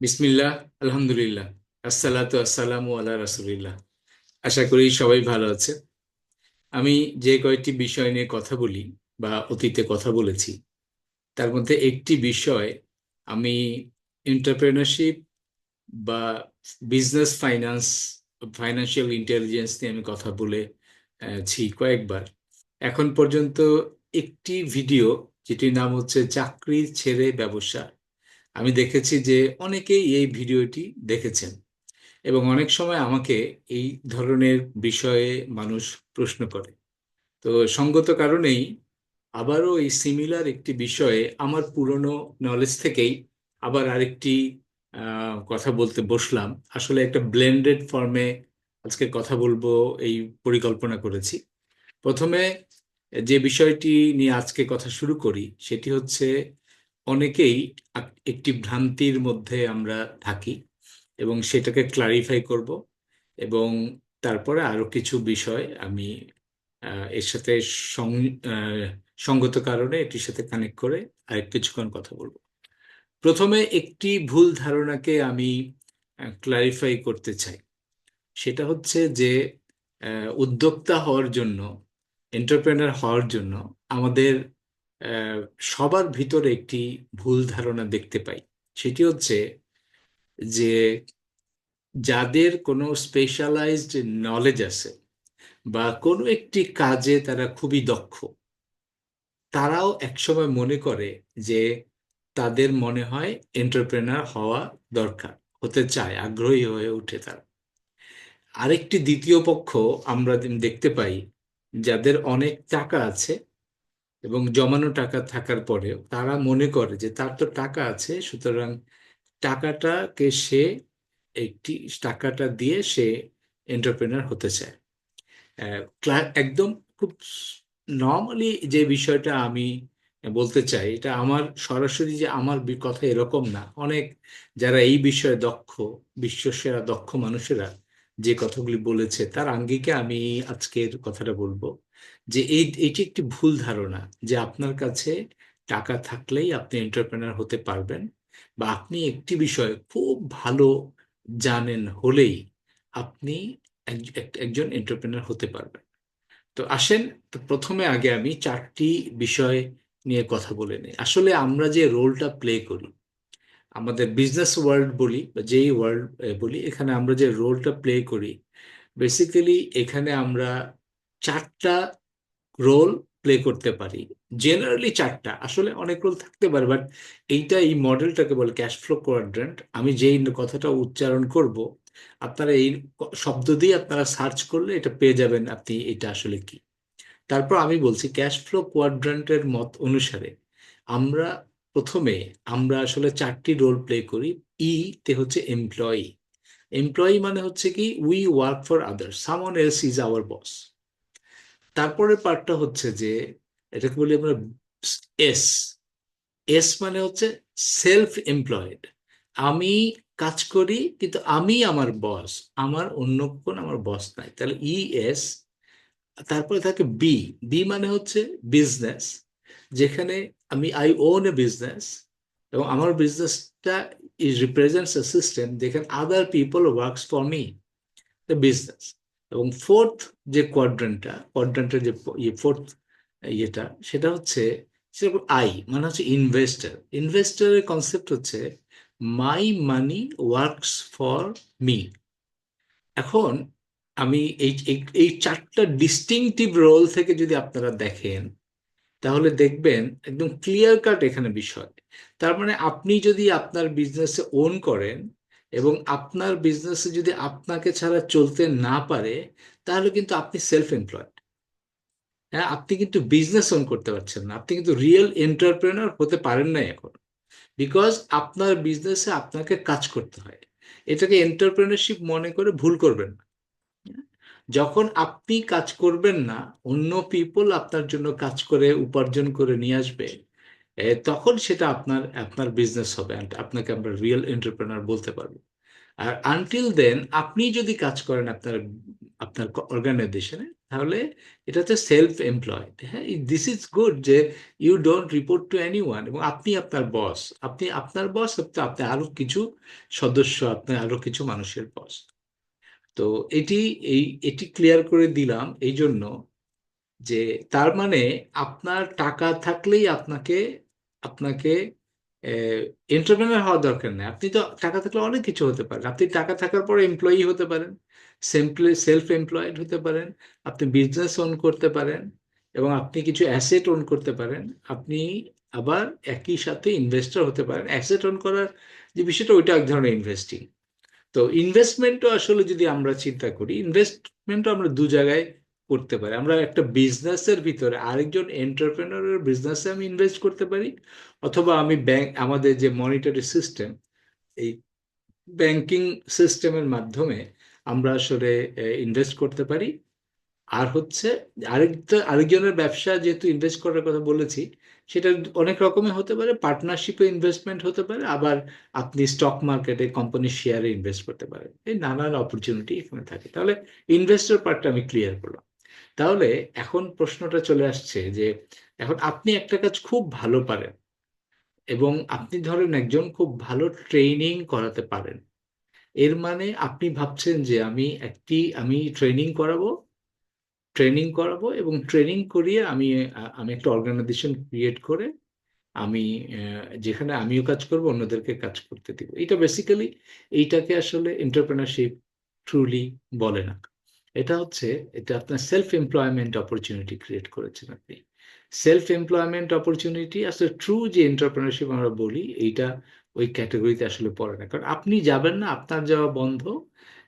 বিসমিল্লাহ, আলহামদুলিল্লাহ, আসসালাতু আসসালামু আলা রাসূলিল্লাহ। আশা করি সবাই ভালো আছে। আমি যে কয়েকটি বিষয় নিয়ে কথা বলি বা অতীতে কথা বলেছি, তার মধ্যে একটি বিষয় আমি এন্টারপ্রেনারশিপ বা বিজনেস ফাইন্যান্স ফাইন্যান্সিয়াল ইন্টেলিজেন্স নিয়ে আমি কথা বলেছি কয়েকবার। এখন পর্যন্ত একটি ভিডিও যেটির নাম হচ্ছে চাকরি ছেড়ে ব্যবসা। আমি দেখেছি যে অনেকেই এই ভিডিওটি দেখেছেন এবং অনেক সময় আমাকে এই ধরনের বিষয়ে মানুষ প্রশ্ন করে। তো সঙ্গত কারণেই আবারও এই সিমিলার একটি বিষয়ে আমার পুরনো নলেজ থেকেই আবার আরেকটি কথা বলতে বসলাম। আসলে একটা ব্লেন্ডেড ফর্মে আজকে কথা বলব, এই পরিকল্পনা করেছি। প্রথমে যে বিষয়টি নিয়ে আজকে কথা শুরু করি, সেটি হচ্ছে অনেকেই একটি ভ্রান্তির মধ্যে আমরা থাকি এবং সেটাকে ক্লারিফাই করব এবং তারপরে আরও কিছু বিষয় আমি এর সাথে সঙ্গত কারণে এটির সাথে কানেক্ট করে আরেক কিছুক্ষণ কথা বলব। প্রথমে একটি ভুল ধারণাকে আমি ক্লারিফাই করতে চাই। সেটা হচ্ছে যে উদ্যোক্তা হওয়ার জন্য এন্টারপ্রেনার হওয়ার জন্য আমাদের সবার ভিতরে একটি ভুল ধারণা দেখতে পাই। সেটি হচ্ছে যে যাদের কোনো স্পেশালাইজড নলেজ আছে বা কোনো একটি কাজে তারা খুবই দক্ষ, তারাও একসময় মনে করে যে তাদের মনে হয় এন্টারপ্রেনার হওয়া দরকার, হতে চায়, আগ্রহী হয়ে ওঠে তারা। আরেকটি দ্বিতীয় পক্ষ আমরা দেখতে পাই, যাদের অনেক টাকা আছে এবং জমানো টাকা থাকার পরেও তারা মনে করে যে তার তো টাকা আছে, সুতরাং টাকাটাকে সে একটি, টাকাটা দিয়ে সে এন্টারপ্রেনার হতে চায়। একদম খুব নর্মালি যে বিষয়টা আমি বলতে চাই, এটা আমার সরাসরি যে আমার কথা এরকম না। অনেক যারা এই বিষয়ে দক্ষ, বিশ্বসেরা, দক্ষ মানুষেরা যে কথাগুলি বলেছে, তার আঙ্গিকে আমি আজকের কথাটা বলব। যে এই, এটি একটি ভুল ধারণা যে আপনার কাছে টাকা থাকলেই আপনি এন্টারপ্রেনার হতে পারবেন বা আপনি একটি বিষয় খুব ভালো জানেন হলেই আপনি এক- এক- একজন এন্টারপ্রেনার হতে পারবেন। তো আসেন, তো প্রথমে আগে আমি চারটি বিষয় নিয়ে কথা বলে নিই। আসলে আমরা যে রোলটা প্লে করি, আমাদের বিজনেস ওয়ার্ল্ড বলি বা যেই ওয়ার্ল্ড বলি, এখানে আমরা যে রোলটা প্লে করি বেসিক্যালি এখানে আমরা চারটা রোল প্লে করতে পারি। জেনারেলি চারটা, আসলে অনেক রোল থাকতে পারে বাট এইটা এই মডেলটাকে বলে ক্যাশ ফ্লো কোয়াড্রেন্ট আমি যেই কথাটা উচ্চারণ করব, আপনারা এই শব্দ দিয়ে আপনারা সার্চ করলে এটা পেয়ে যাবেন আপনি এটা আসলে কি। তারপর আমি বলছি ক্যাশ ফ্লো কোয়াড্রেন্টের মত অনুসারে আমরা প্রথমে আমরা আসলে চারটি রোল প্লে করি ই তে হচ্ছে এমপ্লয়ি এমপ্লয়ি মানে হচ্ছে কি we work for others someone else is our boss তারপরের পার্টটা হচ্ছে যে, এটাকে বলি আমরা এস এস মানে হচ্ছে সেলফ এমপ্লয়েড আমি কাজ করি, কিন্তু আমি আমার বস আমার অন্য কোন আমার বস নাই। তাহলে ই এস তারপরে থাকে বি বি মানে হচ্ছে বিজনেস যেখানে আমি আই ওন এ বিজনেস এবং আমার বিজনেসটা ইজ রিপ্রেজেন্টস এ সিস্টেম যেখানে other people works for me the business এবং ফোর্থ যে কোয়াড্রেন্টটা কোয়াড্রেন্টের যে ইয়ে ফোর্থ ইয়েটা, সেটা হচ্ছে সেরকম আই মানে হচ্ছে ইনভেস্টার ইনভেস্টারের কনসেপ্ট হচ্ছে my money works for me এখন আমি এই, এই- চারটা ডিস্টিংটিভ রোল থেকে যদি আপনারা দেখেন, তাহলে দেখবেন একদম ক্লিয়ার কাট এখানে বিষয়। তার মানে আপনি যদি আপনার বিজনেসে ওন করেন এবং আপনার বিজনেসে যদি আপনাকে ছাড়া চলতে না পারে, তাহলে কিন্তু আপনি সেলফ এমপ্লয়েড হ্যাঁ আপনি কিন্তু বিজনেস অন করতে পারছেন না। আপনি কিন্তু রিয়েল এন্টারপ্রেনার হতে পারেন না এখন। বিকজ আপনার বিজনেসে আপনাকে কাজ করতে হয়। এটাকে এন্টারপ্রেনারশিপ মনে করে ভুল করবেন না। যখন আপনি কাজ করবেন না, অন্য পিপল আপনার জন্য কাজ করে, উপার্জন করে নিয়ে আসবে তখন সেটা আপনার আপনার বিজনেস হবে আপনাকে আমরা রিয়েল এন্টারপ্রেনার বলতে পারব। আর আনটিল দেন আপনি যদি কাজ করেন আপনার আপনার অর্গানাইজেশনে তাহলে এটা হচ্ছে সেলফ এমপ্লয়েড হ্যাঁ দিস ইজ গুড যে you don't report to anyone এবং আপনি আপনার বস আপনি আপনার বস আপনি আরও কিছু সদস্য, আপনি আরও কিছু মানুষের বস তো এটি, এই, এটি ক্লিয়ার করে দিলাম এই জন্য যে তার মানে আপনার টাকা থাকলেই আপনাকে আপনাকে এন্টারপ্রেনার হওয়া দরকার নেই। আপনি তো টাকা থাকলে অনেক কিছু হতে পারেন। আপনি টাকা থাকার পরে এমপ্লয়ি হতে পারেন সেলফ এমপ্লয়েড হতে পারেন, আপনি বিজনেস ওন করতে পারেন এবং আপনি কিছু অ্যাসেট ওন করতে পারেন। আপনি আবার একই সাথে ইনভেস্টর হতে পারেন। অ্যাসেট ওন করার যে বিষয়টা, ওইটা এক ধরনের ইনভেস্টিং তো ইনভেস্টমেন্টও আসলে যদি আমরা চিন্তা করি ইনভেস্টমেন্টও আমরা দু জায়গায় করতে পারি। আমরা একটা বিজনেসের ভিতরে আরেকজন এন্টারপ্রেনারের বিজনেসে আমি ইনভেস্ট করতে পারি, অথবা আমি ব্যাংক আমাদের যে মনিটরি সিস্টেম এই ব্যাংকিং সিস্টেমের মাধ্যমে আমরা আসলে ইনভেস্ট করতে পারি। আর হচ্ছে, আরেকটা, আরেকজনের ব্যবসা যেহেতু ইনভেস্ট করার কথা বলেছি, সেটা অনেক রকমের হতে পারে পার্টনারশিপে ইনভেস্টমেন্ট হতে পারে, আবার আপনি স্টক মার্কেটে কোম্পানির শেয়ারে ইনভেস্ট করতে পারেন। এই নানান অপরচুনিটি এখানে থাকে। তাহলে ইনভেস্টর পার্টটা আমি ক্লিয়ার করলাম। তাহলে এখন প্রশ্নটা চলে আসছে যে, এখন আপনি একটা কাজ খুব ভালো পারেন এবং আপনি ধরেন একজন খুব ভালো ট্রেনিং করাতে পারেন। এর মানে আপনি ভাবছেন যে, আমি একটি, আমি ট্রেনিং করাবো ট্রেনিং করাবো এবং ট্রেনিং করিয়ে আমি আমি একটা অর্গানাইজেশন ক্রিয়েট করে আমি যেখানে আমিও কাজ করব, অন্যদেরকে কাজ করতে দিব। এটা বেসিক্যালি এইটাকে আসলে এন্টারপ্রেনারশিপ ট্রুলি বলে না। এটা হচ্ছে, এটা আপনার সেলফ এমপ্লয়মেন্ট অপরচুনিটি ক্রিয়েট করেছেন আপনি। সেলফ এমপ্লয়মেন্ট অপরচুনিটি আসলে ট্রু যে এন্টারপ্রেনারশিপ আমরা বলি, এইটা ওই ক্যাটাগরিতে আসলে পড়ে না। কারণ আপনি যাবেন না, আপনার যাওয়া বন্ধ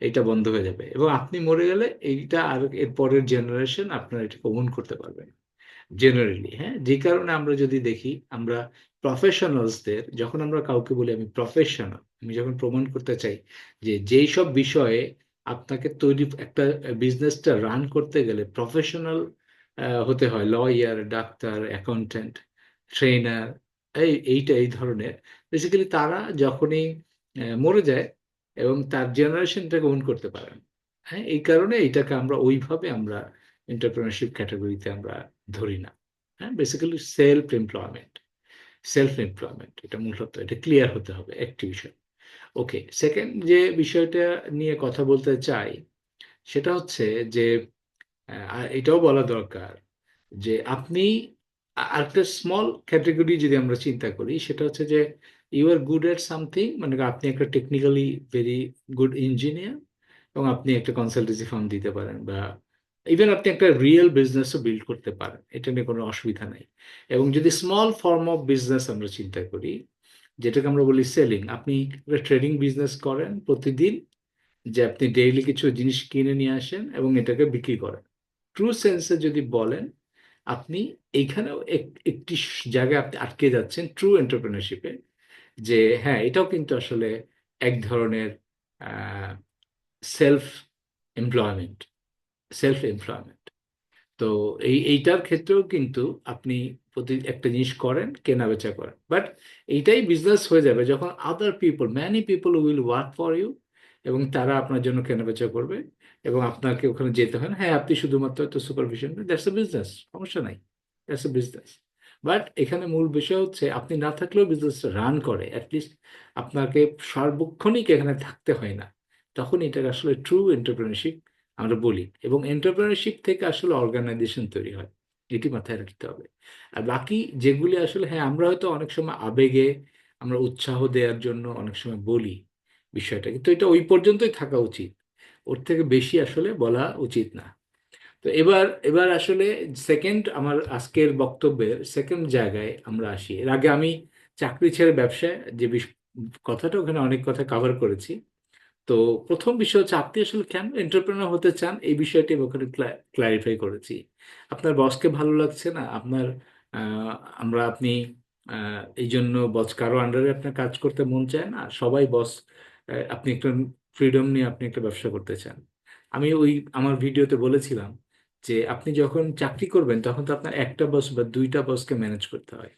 এটা বন্ধ হয়ে যাবে। এবং আপনি মরে গেলে এইটা আর এর পরের জেনারেশন আপনার এটা কমন করতে পারবেন। জেনারেলি হ্যাঁ? যে কারণে আমরা যদি দেখি, আমরা প্রফেশনালসদের যখন আমরা কাউকে বলি আমি প্রফেশনাল আমি যখন প্রমাণ করতে চাই যে যেই সব বিষয়ে আপনাকে তৈরি একটা বিজনেসটা রান করতে গেলে প্রফেশনাল হতে হয়। লয়ার ডাক্তার অ্যাকাউন্ট্যান্ট ট্রেনার এই, এইটা, এই ধরনের। বেসিক্যালি তারা যখনই মরে যায় এবং তার জেনারেশনটাকে ওন করতে পারেন হ্যাঁ এই কারণে এইটাকে আমরা ওইভাবে আমরা এন্টারপ্রেনারশিপ ক্যাটাগরিতে আমরা ধরি না। হ্যাঁ basically self employment self employment এটা মূলত, এটা ক্লিয়ার হতে হবে একটি বিষয় ওকে সেকেন্ড যে বিষয়টা নিয়ে কথা বলতে চাই, সেটা হচ্ছে যে এটাও বলা দরকার যে আপনি আরেকটা স্মল ক্যাটেগরি যদি আমরা চিন্তা করি, সেটা হচ্ছে যে you are good at something মানে আপনি একটা টেকনিক্যালি ভেরি গুড ইঞ্জিনিয়ার এবং আপনি একটা কনসালটেন্সি ফার্ম দিতে পারেন বা ইভেন আপনি একটা রিয়েল বিজনেসও বিল্ড করতে পারেন, এটা নিয়ে কোনো অসুবিধা নেই। এবং যদি স্মল ফর্ম অফ বিজনেস আমরা চিন্তা করি যেটাকে আমরা বলি সেলিং আপনি ট্রেডিং বিজনেস করেন প্রতিদিন, যে আপনি ডেইলি কিছু জিনিস কিনে নিয়ে আসেন এবং এটাকে বিক্রি করেন। ট্রু সেন্সে যদি বলেন, আপনি এইখানেও একটি জায়গায় আপনি আটকে যাচ্ছেন ট্রু এন্টারপ্রেনারশিপে যে হ্যাঁ এটাও কিন্তু আসলে এক ধরনের সেলফ এমপ্লয়মেন্ট সেলফ এমপ্লয়মেন্ট তো এই, এইটার ক্ষেত্রেও কিন্তু আপনি প্রতি একটা জিনিস করেন কেনা বেচা করেন। বাট এইটাই বিজনেস হয়ে যাবে যখন other people many people will work for you এবং তারা আপনার জন্য কেনা বেচা করবে এবং আপনাকে ওখানে যেতে হয় না। হ্যাঁ আপনি শুধুমাত্র একটা সুপারভিশন দ্যাটস এ বিজনেস সমস্যা নাই দ্যাটস এ বিজনেস বাট এখানে মূল বিষয় হচ্ছে, আপনি না থাকলেও বিজনেস রান করে অ্যাটলিস্ট আপনাকে সর্বক্ষণিক এখানে থাকতে হয় না। তখন এটা আসলে ট্রু এন্টারপ্রেনারশিপ আমরা বলি এবং এন্টারপ্রেনারশিপ থেকে আসলে অর্গানাইজেশন তৈরি হয়। এটি মাথায় রাখতে হবে। আর বাকি যেগুলি আসলে হ্যাঁ আমরা হয়তো অনেক সময় আবেগে, আমরা উৎসাহ দেওয়ার জন্য অনেক সময় বলি বিষয়টা, কিন্তু এটা ওই পর্যন্তই থাকা উচিত। ওর থেকে বেশি আসলে বলা উচিত না। তো এবার এবার আসলে সেকেন্ড আমার আজকের বক্তব্যের সেকেন্ড জায়গায় আমরা আসি। এর আগে আমি চাকরি ছেড়ে ব্যবসায় যে কথাটা ওখানে অনেক কথা কভার করেছি। তো প্রথম বিষয় হচ্ছে, আপনি আসলে কেন এন্টারপ্রেনার হতে চান? এই বিষয়টি আমি ওখানে ক্লারিফাই করেছি। আপনার বসকে ভালো লাগছে না? আপনার আমরা আপনি এই জন্য বস কারও আন্ডারে আপনার কাজ করতে মন চায় না? সবাই বস আপনি একটা ফ্রিডম নিয়ে আপনি একটা ব্যবসা করতে চান। আমি ওই, আমার ভিডিওতে বলেছিলাম যে, আপনি যখন চাকরি করবেন, তখন তো আপনার একটা বস বা দুইটা বসকে ম্যানেজ করতে হয়।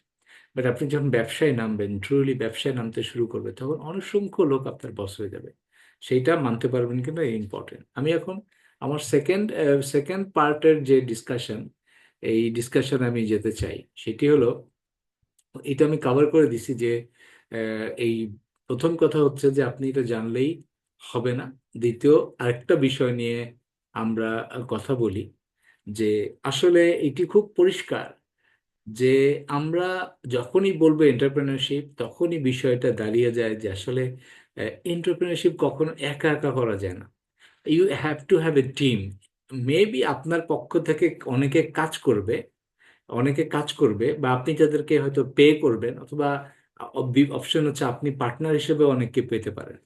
বাট আপনি যখন ব্যবসায় নামবেন ট্রুলি ব্যবসায় নামতে শুরু করবে তখন অনেক সংখ্য লোক আপনার বস হয়ে যাবে। সেইটা মানতে পারবেন কিন্তু ইম্পর্টেন্ট আমি এখন আমার সেকেন্ড সেকেন্ড পার্টের যে ডিসকাশন এই ডিসকাশন আমি যেতে চাই, সেটি হলো, এটা আমি কভার করে দিছি যে এই প্রথম কথা হচ্ছে যে আপনি এটা জানলেই হবে না। দ্বিতীয়, আরেকটা বিষয় নিয়ে আমরা কথা বলি যে আসলে এটি খুব পরিষ্কার যে আমরা যখনই বলব এন্টারপ্রেনারশিপ তখনই বিষয়টা দাঁড়িয়ে যায় যে আসলে এন্টারপ্রেনারশিপ কখনো একা একা করা যায় না। You have to have a team maybe আপনার পক্ষ থেকে অনেকে কাজ করবে, অনেকে কাজ করবে বা আপনি যাদেরকে হয়তো পে করবেন অথবা অপশন হচ্ছে আপনি পার্টনার হিসেবে অনেককে পেতে পারেন।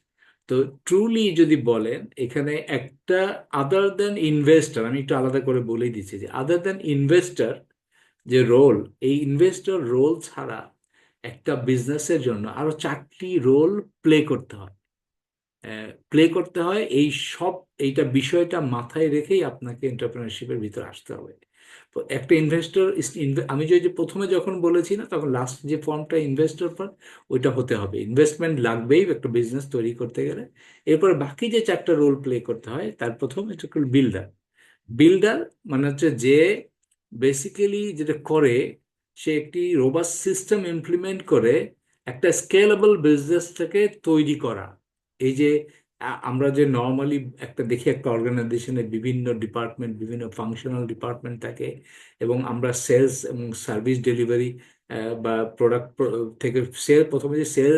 তো ট্রুলি যদি বলেন, এখানে একটা আদার দেন ইনভেস্টর আমি একটু আলাদা করে বলেই দিচ্ছি যে আদার দেন ইনভেস্টর যে রোল এই ইনভেস্টর রোল ছাড়া একটা বিজনেসের জন্য আরও চারটি রোল প্লে করতে হয়। প্লে করতে হয়, এই সব, এইটা বিষয়টা মাথায় রেখেই আপনাকে এন্টারপ্রেনারশিপের ভিতরে আসতে হবে। তো একটা ইনভেস্টর আমি যে প্রথমে যখন বলেছি না, তখন লাস্ট যে ফর্মটা ইনভেস্টর ফর্ম ওইটা হতে হবে। ইনভেস্টমেন্ট লাগবেই একটা বিজনেস তৈরি করতে গেলে। এরপর বাকি যে চারটা রোল প্লে করতে হয়, তার প্রথম এটা বিল্ডার বিল্ডার মানে হচ্ছে যে বেসিক্যালি যেটা করে সে একটি রোবাস সিস্টেম ইমপ্লিমেন্ট করে একটা স্কেলেবল বিজনেসটাকে তৈরি করা। এই যে আমরা যে নর্মালি একটা দেখি একটা অর্গানাইজেশনে বিভিন্ন ডিপার্টমেন্ট বিভিন্ন ফাংশনাল ডিপার্টমেন্ট থাকে এবং আমরা সেলস এবং সার্ভিস ডেলিভারি বা প্রোডাক্ট থেকে সেল প্রথমে যে সেল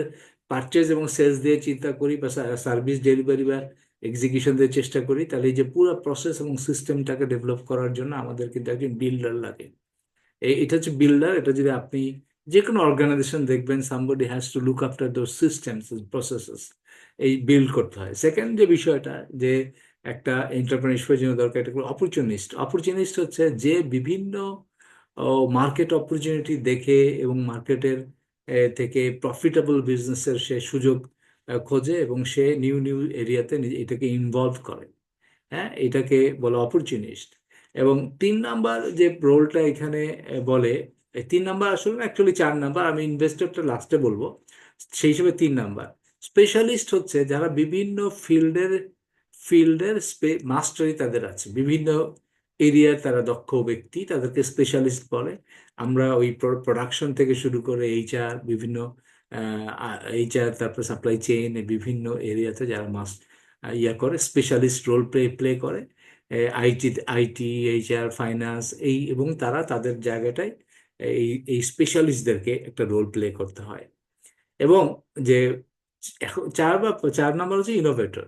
পারচেজ এবং সেলস দিয়ে চিন্তা করি বা সার্ভিস ডেলিভারি বা এক্সিকিউশন দিয়ে চেষ্টা করি, তাহলে এই যে পুরো প্রসেস এবং সিস্টেমটাকে ডেভেলপ করার জন্য আমাদের কিন্তু একজন বিল্ডার লাগে। এটা হচ্ছে বিল্ডার এটা যদি আপনি যে কোনো অর্গানাইজেশন দেখবেন somebody has to look after those systems processes এই বিল্ড করতে হয়। সেকেন্ড যে বিষয়টা, যে একটা এন্টারপ্রেনারশিপের জন্য দরকার, এটা অপরচুনিস্ট অপরচুনিস্ট হচ্ছে যে বিভিন্ন মার্কেট অপরচুনিটি দেখে এবং মার্কেটের থেকে প্রফিটেবল বিজনেসের সে সুযোগ খোঁজে এবং সে নিউ নিউ এরিয়াতে এটাকে ইনভলভ করে। হ্যাঁ? এটাকে বলে অপরচুনিস্ট এবং তিন নাম্বার যে রোলটা এখানে বলে তিন নাম্বার আসলে অ্যাকচুয়ালি চার নাম্বার, আমি ইনভেস্টরটা লাস্টে বলব, সেই হিসেবে তিন নাম্বার। স্পেশালিস্ট হচ্ছে যারা বিভিন্ন ফিল্ডের ফিল্ডের মাস্টারি তাদের আছে। বিভিন্ন এরিয়ার তারা দক্ষ ব্যক্তি, তাদেরকে স্পেশালিস্ট বলে। আমরা ওই প্রোডাকশন থেকে শুরু করে এইচআর বিভিন্ন এইচআর তারপর সাপ্লাই চেইন বিভিন্ন এরিয়াতে যারা মাস ইয়া করে স্পেশালিস্ট রোল প্লে প্লে করে। আইটি আইটি, এইচআর, ফাইন্যান্স এই এবং তারা তাদের জায়গাটায় এই এই স্পেশালিস্টদেরকে একটা রোল প্লে করতে হয়। এবং যে এখন চার বা চার নাম্বার হচ্ছে ইনোভেটর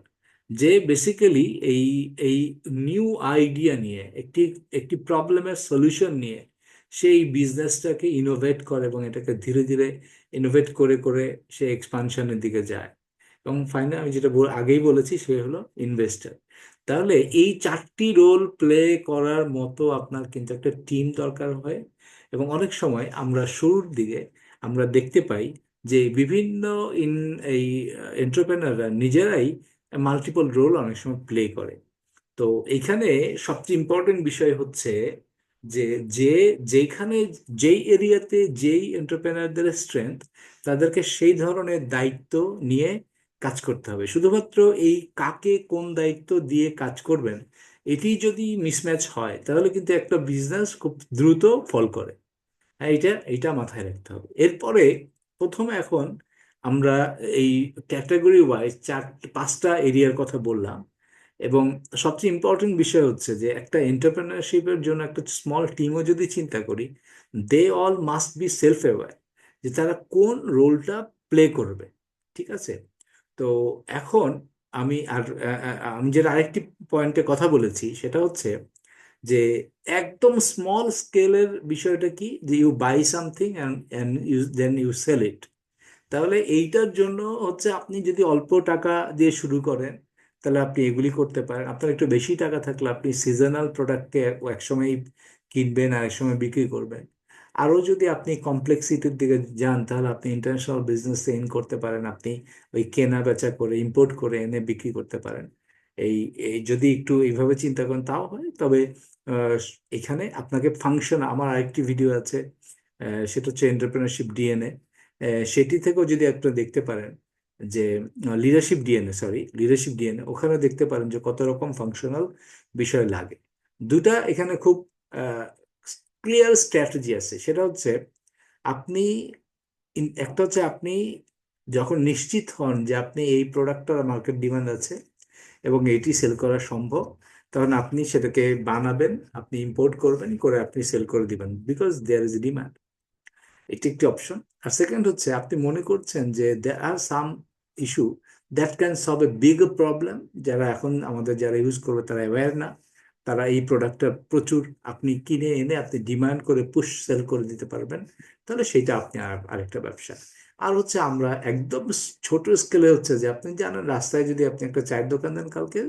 যে বেসিক্যালি এই এই নিউ আইডিয়া নিয়ে, একটি একটি প্রবলেমের সলিউশন নিয়ে সেই বিজনেসটাকে ইনোভেট করে এবং এটাকে ধীরে ধীরে ইনোভেট করে করে সে এক্সপানশনের দিকে যায়। এবং ফাইনাল আমি যেটা আগেই বলেছি সে হলো ইনভেস্টর তাহলে এই চারটি রোল প্লে করার মতো আপনার কিন্তু একটা টিম দরকার হয়। এবং অনেক সময় আমরা শুরুর দিকে আমরা দেখতে পাই যে বিভিন্ন ইন এই এন্টারপ্রেনাররা নিজেরাই মাল্টিপল রোল অনেক সময় প্লে করে। তো এখানে সবচেয়ে ইম্পর্টেন্ট বিষয় হচ্ছে যে যে, যেখানে, যেই এরিয়াতে যেই এন্টারপ্রেনারদের স্ট্রেংথ তাদেরকে সেই ধরনের দায়িত্ব নিয়ে কাজ করতে হবে। শুধুমাত্র এই কাকে কোন দায়িত্ব দিয়ে কাজ করবেন, এটি যদি মিসম্যাচ হয়, তাহলে কিন্তু একটা বিজনেস খুব দ্রুত ফল করে। হ্যাঁ এটা এটা মাথায় রাখতে হবে। এরপরে প্রথমে এখন আমরা এই ক্যাটাগরি ওয়াইজ চার, পাঁচটা এরিয়ার কথা বললাম এবং সবচেয়ে ইম্পর্টেন্ট বিষয় হচ্ছে যে একটা এন্টারপ্রেনারশিপের জন্য একটা স্মল টিমও যদি চিন্তা করি they all must be self aware যে তারা কোন রোলটা প্লে করবে, ঠিক আছে? তো এখন আমি আর আমি যেটা আরেকটি পয়েন্টে কথা বলেছি, সেটা হচ্ছে যে একদম স্মল স্কেলের বিষয়টা কি? যে you buy something and you then you sell it তাহলে এইটার জন্য হচ্ছে আপনি যদি অল্প টাকা দিয়ে শুরু করেন, তাহলে আপনি এগুলি করতে পারেন। আপনার একটু বেশি টাকা থাকলে আপনি সিজনাল প্রোডাক্টকে একসময় কিনবেন আর একসময় বিক্রি করবেন। আরও যদি আপনি কমপ্লেক্সিটির দিকে যান, তাহলে আপনি ইন্টারন্যাশনাল বিজনেস ইন করতে পারেন। আপনি ওই কেনা বেচা করে ইম্পোর্ট করে এনে বিক্রি করতে পারেন। এই এই যদি একটু এইভাবে চিন্তা করেন, তাও হয়। তবে এখানে আপনাকে ফাংশন আমার আরেকটি ভিডিও আছে সেটা হচ্ছে এন্টারপ্রেনারশিপ ডিএনএ সেটি থেকেও যদি একটা দেখতে পারেন যে leadership DNA sorry leadership DNA ওখানে দেখতে পারেন যে কত রকম ফাংশনাল বিষয় লাগে। দুটা এখানে খুব ক্লিয়ার স্ট্র্যাটেজি আছে। সেটা হচ্ছে আপনি একটা হচ্ছে আপনি যখন নিশ্চিত হন যে আপনি এই প্রোডাক্টটার মার্কেট ডিমান্ড আছে এবং এটি সেল করা সম্ভব, তখন আপনি সেটাকে বানাবেন, আপনি ইম্পোর্ট করবেন, করে আপনি সেল করে দিবেন বিকজ দেয়ার ইজ ডিমান্ড এটি একটি অপশন আর সেকেন্ড হচ্ছে আপনি মনে করছেন যে there are some issue that can solve a big problem যারা এখন আমাদের যারা ইউজ করবে তারা অ্যাওয়্যার না। তারা এই প্রোডাক্টটা প্রচুর আপনি কিনে এনে আপনি ডিমান্ড করে পুশ সেল করে দিতে পারবেন, তাহলে সেটা আপনি আর আরেকটা ব্যবসা। আর হচ্ছে আমরা একদম ছোট স্কেলে হচ্ছে যে আপনি জানেন রাস্তায় যদি আপনি একটা চায়ের দোকান দেন কালকে,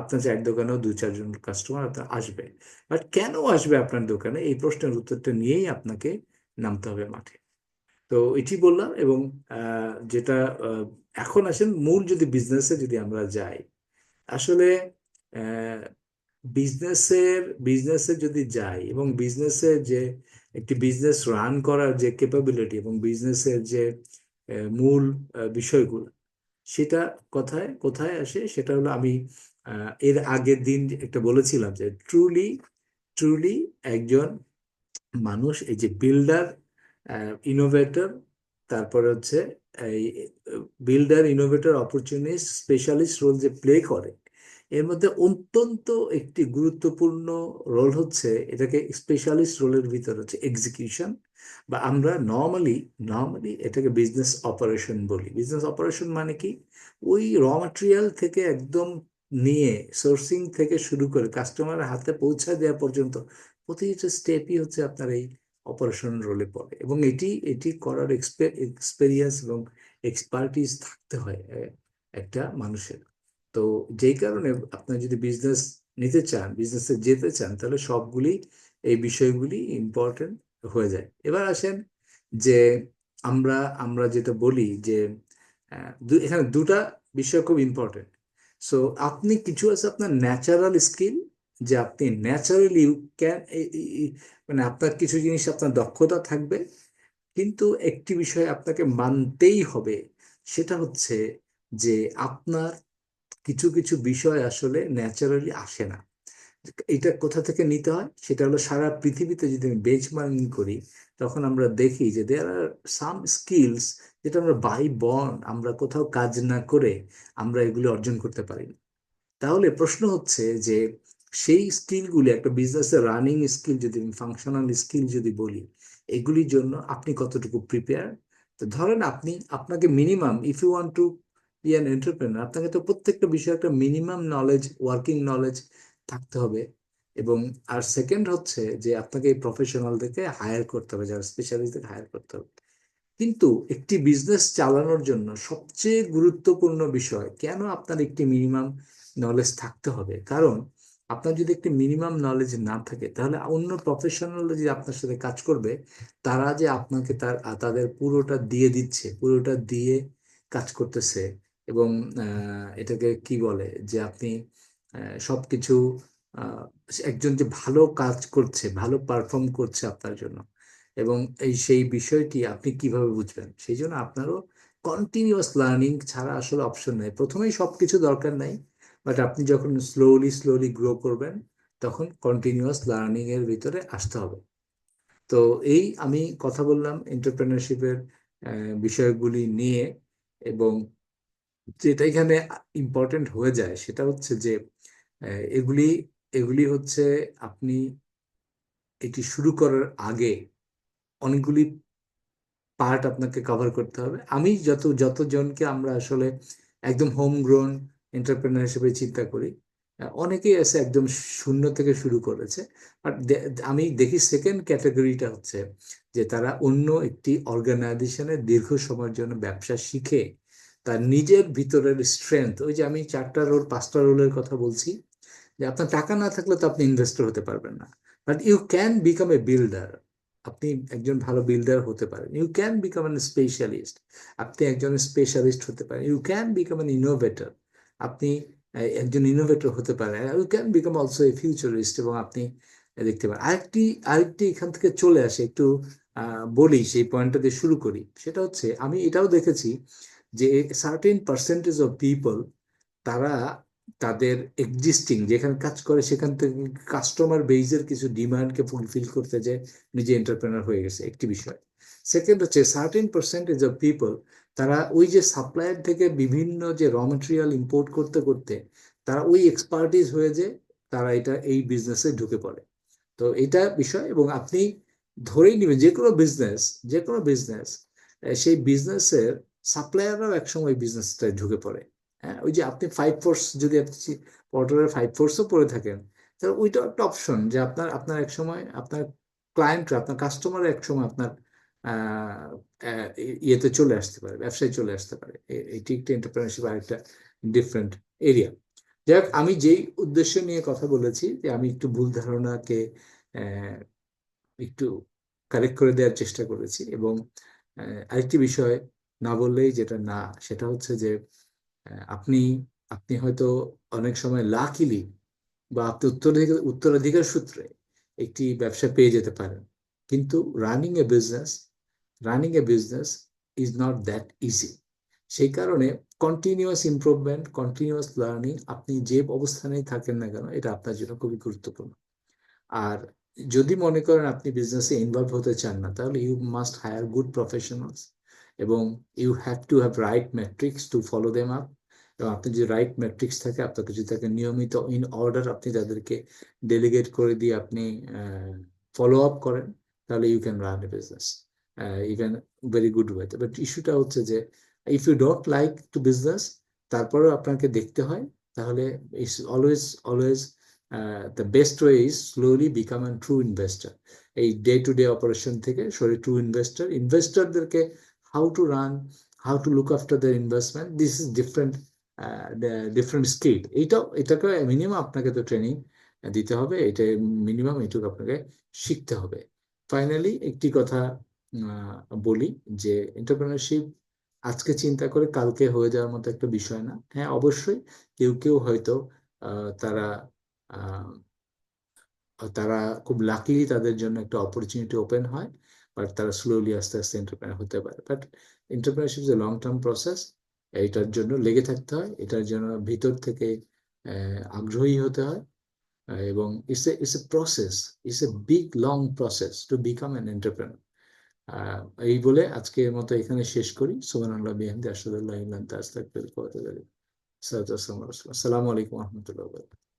আপনার চায়ের দোকানেও দু চারজন কাস্টমার আপনার আসবে। বাট কেন আসবে আপনার দোকানে? এই প্রশ্নের উত্তরটা নিয়েই আপনাকে নামতে হবে মাঠে। তো এটি বললাম এবং যেটা এখন আসেন মূল যদি বিজনেসে যদি আমরা যাই, আসলে বিজনেসের বিজনেসে যদি যাই এবং বিজনেসের যে একটি বিজনেস রান করার যে ক্যাপাবিলিটি এবং বিজনেসের যে মূল বিষয়গুলো, সেটা কোথায় কোথায় আসে? সেটা হলো আমি এর আগের দিন একটা বলেছিলাম যে ট্রুলি ট্রুলি একজন মানুষ, এই যে বিল্ডার ইনোভেটর তারপরে হচ্ছে এই builder innovator opportunist specialist role যে প্লে করে এর মধ্যে অত্যন্ত একটি গুরুত্বপূর্ণ রোল হচ্ছে এটাকে স্পেশালিস্ট রোলের ভিতর হচ্ছে এক্সিকিউশন বা আমরা নর্মালি নর্মালি এটাকে বিজনেস অপারেশন বলি। বিজনেস অপারেশন মানে কি? ওই র ম্যাটেরিয়াল থেকে একদম নিয়ে সোর্সিং থেকে শুরু করে কাস্টমারের হাতে পৌঁছা দেওয়া পর্যন্ত প্রতিটা স্টেপই হচ্ছে আপনার এই অপারেশন রোলে পড়ে এবং এটি এটি করার এক্সপেরিয়েন্স এবং এক্সপার্টিস থাকতে হয় একটা মানুষের। তো যেই কারণে আপনার যদি বিজনেস নিতে চান বিজনেসে যেতে চান, তাহলে সবগুলি এই বিষয়গুলি ইম্পর্টেন্ট হয়ে যায়। এবার আসেন যে আমরা আমরা যেটা বলি যে এখানে দুটা বিষয় খুব ইম্পর্টেন্ট সো আপনি কিছু আছে আপনার ন্যাচারাল স্কিল যে আপনি ন্যাচারালি ইউ ক্যান মানে আপনার কিছু জিনিস আপনার দক্ষতা থাকবে, কিন্তু একটি বিষয় আপনাকে মানতেই হবে, সেটা হচ্ছে যে আপনার কিছু কিছু বিষয় আসলে ন্যাচারালি আসে না। এটা কোথা থেকে নিতে হয়? সেটা হলো সারা পৃথিবীতে যদি আমি বেঞ্চমার্কিং করি, তখন আমরা দেখি যে দেয়ার আর সাম স্কিলস যেটা আমরা বাই বন আমরা কোথাও কাজ না করে আমরা এগুলি অর্জন করতে পারি না। তাহলে প্রশ্ন হচ্ছে যে সেই স্কিলগুলি একটা বিজনেসের রানিং স্কিল যদি ফাংশনাল স্কিল যদি বলি, এগুলির জন্য আপনি কতটুকু প্রিপেয়ার তো ধরেন আপনি, আপনাকে minimum if you want to entrepreneur আপনাকে তো প্রত্যেকটা বিষয়ে একটা মিনিমাম নলেজ ওয়ার্কিং নলেজ থাকতে হবে। এবং আর সেকেন্ড হচ্ছে যে আপনাকে এই প্রফেশনালদেরকে হায়ার করতে হবে, যারা স্পেশালিস্টদের হায়ার করতে হবে। কিন্তু একটি বিজনেস চালানোর জন্য সবচেয়ে গুরুত্বপূর্ণ বিষয়, কেন আপনার একটি মিনিমাম নলেজ থাকতে হবে? কারণ আপনার যদি একটি মিনিমাম নলেজ না থাকে, তাহলে অন্য প্রফেশনাল যে আপনার সাথে কাজ করবে, তারা যে আপনাকে তার, তাদের পুরোটা দিয়ে দিচ্ছে, পুরোটা দিয়ে কাজ করতেছে এবং এটাকে কি বলে? যে আপনি সবকিছু একজন যে ভালো কাজ করছে, ভালো পারফর্ম করছে আপনার জন্য এবং এই সেই বিষয়টি আপনি কীভাবে বুঝবেন? সেই জন্য আপনারও কন্টিনিউয়াস লার্নিং ছাড়া আসলে অপশন নেই। প্রথমেই সবকিছু দরকার নাই বাট আপনি যখন স্লোলি স্লোলি গ্রো করবেন, তখন কন্টিনিউয়াস লার্নিং এর ভিতরে আসতে হবে। তো এই আমি কথা বললাম এন্টারপ্রেনারশিপের বিষয়গুলি নিয়ে এবং যেটা এখানে ইম্পর্টেন্ট হয়ে যায় সেটা হচ্ছে যে এগুলি এগুলি হচ্ছে আপনি এটি শুরু করার আগে অনেকগুলি পার্ট আপনাকে কভার করতে হবে। আমি যত, যতজনকে আমরা আসলে একদম হোম গ্রোন এন্টারপ্রেনার হিসেবে চিন্তা করি, অনেকেই আছে একদম শূন্য থেকে শুরু করেছে। বাট আমি দেখি সেকেন্ড ক্যাটাগরিটা হচ্ছে যে তারা অন্য একটি অর্গানাইজেশনে দীর্ঘ সময়ের জন্য ব্যবসা শিখে তার নিজের ভিতরের স্ট্রেংথ ওই যে আমি চারটা রোল পাঁচটা রোলের কথা বলছি, যে আপনার টাকা না থাকলে তো আপনি ইনভেস্টর হতে পারবেন না। But you can become a builder আপনি একজন ভালো বিল্ডার হতে পারেন। You can become an specialist আপনি একজন স্পেশালিস্ট হতে পারেন। You can become an innovator আপনি একজন ইনোভেটর হতে পারেন। You can become also a futurist এবং আপনি দেখতে পারেন। আরেকটি আরেকটি এখান থেকে চলে আসে, একটু বলি, সেই পয়েন্টটা দিয়ে শুরু করি। সেটা হচ্ছে, আমি এটাও দেখেছি যে সার্টেন পার্সেন্টেজ অফ পিপল তারা তাদের এক্সিস্টিং যেখানে কাজ করে সেখান থেকে কাস্টমার বেজের কিছু ডিমান্ডকে ফুলফিল করতে যে নিজে এন্টারপ্রেনার হয়ে গেছে, একটি বিষয়। সেকেন্ড হচ্ছে সার্টেন পার্সেন্টেজ অফ পিপল তারা ওই যে সাপ্লায়ার থেকে বিভিন্ন যে র মেটেরিয়াল ইম্পোর্ট করতে করতে তারা ওই এক্সপার্টিস হয়ে যে তারা এটা এই বিজনেসে ঢুকে পড়ে। তো এটা বিষয় এবং আপনি ধরেই নেবেন যে কোনো বিজনেস যে কোনো বিজনেস সেই বিজনেসের সাপ্লায়াররাও একসময় বিজনেসটায় ঢুকে পড়ে। হ্যাঁ ওই যে আপনি ফাইভ ফোর্স যদি আপনি পটলের ফাইভ ফোর্সও পরে থাকেন, তাহলে ওইটা একটা অপশন যে আপনার আপনার এক সময়, আপনার ক্লায়েন্টরা আপনার কাস্টমার এক সময় আপনার ইয়েতে চলে আসতে পারে, ব্যবসায় চলে আসতে পারে। এ- এটি একটা এন্টারপ্রেনারশিপ আর একটা ডিফারেন্ট এরিয়া যাই হোক আমি যেই উদ্দেশ্য নিয়ে কথা বলেছি যে আমি একটু ভুল ধারণাকে একটু কারেক্ট করে দেওয়ার চেষ্টা করেছি এবং আরেকটি বিষয় না বললেই যেটা না, সেটা হচ্ছে যে আপনি আপনি হয়তো অনেক সময় লাকিলি বা আপনি উত্তরাধিকার উত্তরাধিকার সূত্রে একটি ব্যবসা পেয়ে যেতে পারেন। কিন্তু running a business running a business is not that easy সেই কারণে কন্টিনিউয়াস ইমপ্রুভমেন্ট কন্টিনিউয়াস লার্নিং আপনি যে অবস্থানেই থাকেন না কেন, এটা আপনার জন্য খুবই গুরুত্বপূর্ণ। আর যদি মনে করেন আপনি বিজনেসে ইনভলভ হতে চান না, তাহলে you must hire good professionals এবং you have to have right matrix to follow them up এবং আপনি যে রাইট ম্যাট্রিক্স থাকে আপনাকে যদি তাকে নিয়মিত ইন অর্ডার আপনি তাদেরকে ডেলিগেট করে দিয়ে আপনি ফলো আপ করেন, তাহলে you can run a business even very good ওয়েতে বাট ইস্যুটা হচ্ছে যে if you don't like to business তারপরেও আপনাকে দেখতে হয়, তাহলে it's always always the best way is slowly become an true investor এই ডে টু ডে অপারেশন থেকে sorry true investor ইনভেস্টরদেরকে how to run how to look after the investment this is different different skill এইটাও এটাকে minimum আপনাকে তো training দিতে হবে। এটা minimum এইটুকু আপনাকে শিখতে হবে। ফাইনালি কথা আহ, বলি যে এন্টারপ্রেনারশিপ আজকে চিন্তা করে কালকে হয়ে যাওয়ার মতো একটা বিষয় না। হ্যাঁ অবশ্যই কেউ কেউ হয়তো তারা তারা খুব লাকিলি তাদের জন্য একটা অপরচুনিটি ওপেন হয়। বাট তারা স্লোলি আস্তে আস্তে এন্টারপ্রেনার হতে পারে। But entrepreneurship is a long term process এটার জন্য লেগে থাকতে হয়। এটার জন্য ভিতর থেকে আগ্রহী হতে হয়। এবং it's a it's a process it's a big long process to become an entrepreneur এই বলে আজকের মতো এখানে শেষ করি। সুবহানাল্লাহ বিহামদি, আশহাদু আল্লা ইলাহা ইল্লা আনতা, আস্তাগফিরুকা ওয়া আতুবু ইলাইক। আসসালামু আলাইকুম রাহমাতুল্লাহি